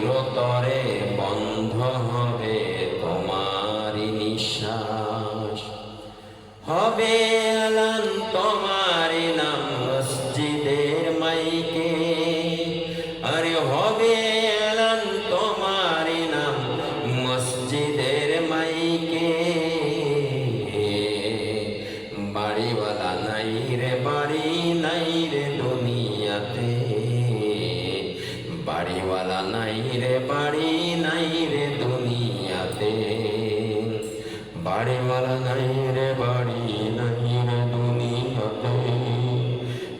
চিরতরে বন্ধ হবে তোমারি নিঃশ্বাস। হবে তোমার বাড়িওয়ালা নাই বাড়ি নাই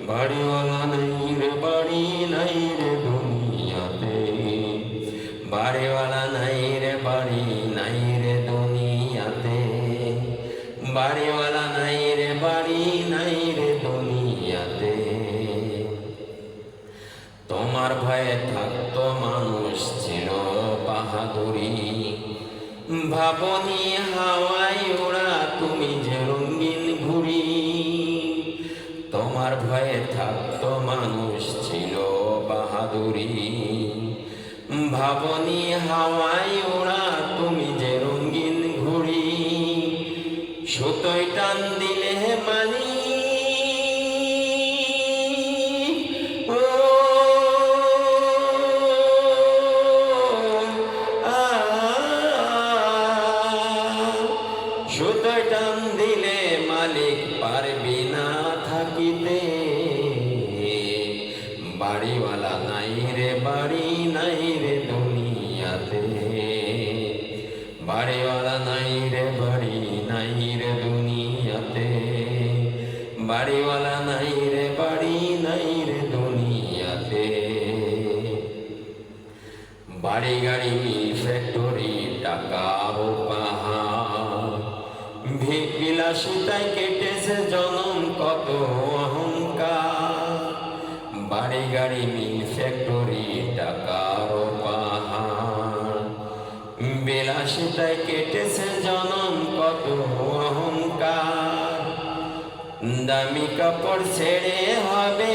বাড়িওয়ালা নাই রে বাড়ি নাই রে দুনিয়াতে। বাড়িওয়ালা নাই রে বাড়ি নাই রে দুনিয়াতে। বাড়িওয়ালা তোমার ভয়ে থাকতো মানুষ ভাবনি হাওয়াই ওড়া, তুমি যে রঙিন ঘুরি তোমার ভয়ে থাকত মানুষ ছিল বাহাদুরি। ভাবনি হাওয়াই সুতোয় টান দিলে মালিক পারবি না থাকিতে। বাড়িওয়ালা নাই রে, বাড়ি নাই রে দুনিয়াতে। বাড়িওয়ালা নাই রে, বাড়ি নাই রে দুনিয়াতে। বাড়িওয়ালা নাই রে, বাড়ি নাই রে দুনিয়াতে। বাড়ি গাড়ি ফ্যাক্টরি টাকা ও পাহাড়। বিলাসিতায় কেটেছে জনম, কত অহংকার। বাড়ি গাড়ি মিল ফ্যাক্টরি টাকা ও পাহাড়। বিলাসিতায় কেটেছে জনম, কত অহংকার। দামি কাপড় ছেড়ে হবে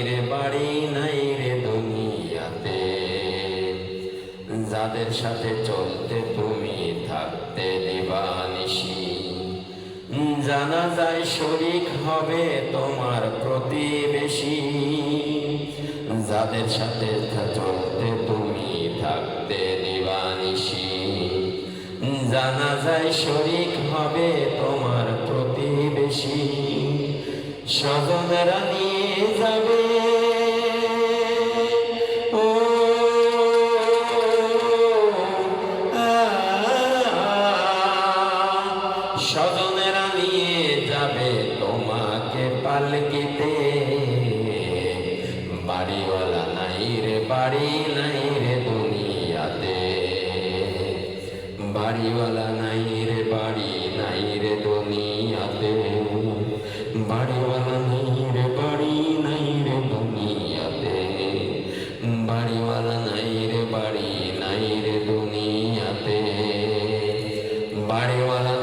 যাদের সাথে চলতে তুমি থাকতে দিবানিসি জানা যায় শরিক হবে তোমার প্রতিবেশী। যাদের সাথে চলতে তুমি থাকতে দিবানিসি জানা যায় শরিক হবে তোমার প্রতিবেশী। স্বজনেরা নিয়ে যাবে তোমাকে পালকিতে। বাড়িওয়ালা নাই রে, বাড়ি নাই রে দুনিয়াতে। বাড়িওয়ালা নাই রে, বাড়ি নাই রে দুনিয়াতে। বাড়িওয়ালা নাই রে, বাড়ি নাই রে দুনিয়াতে। বাড়িওয়ালা নাই রে, বাড়ি নাই রে দুনিয়াতে। বাড়িওয়ালা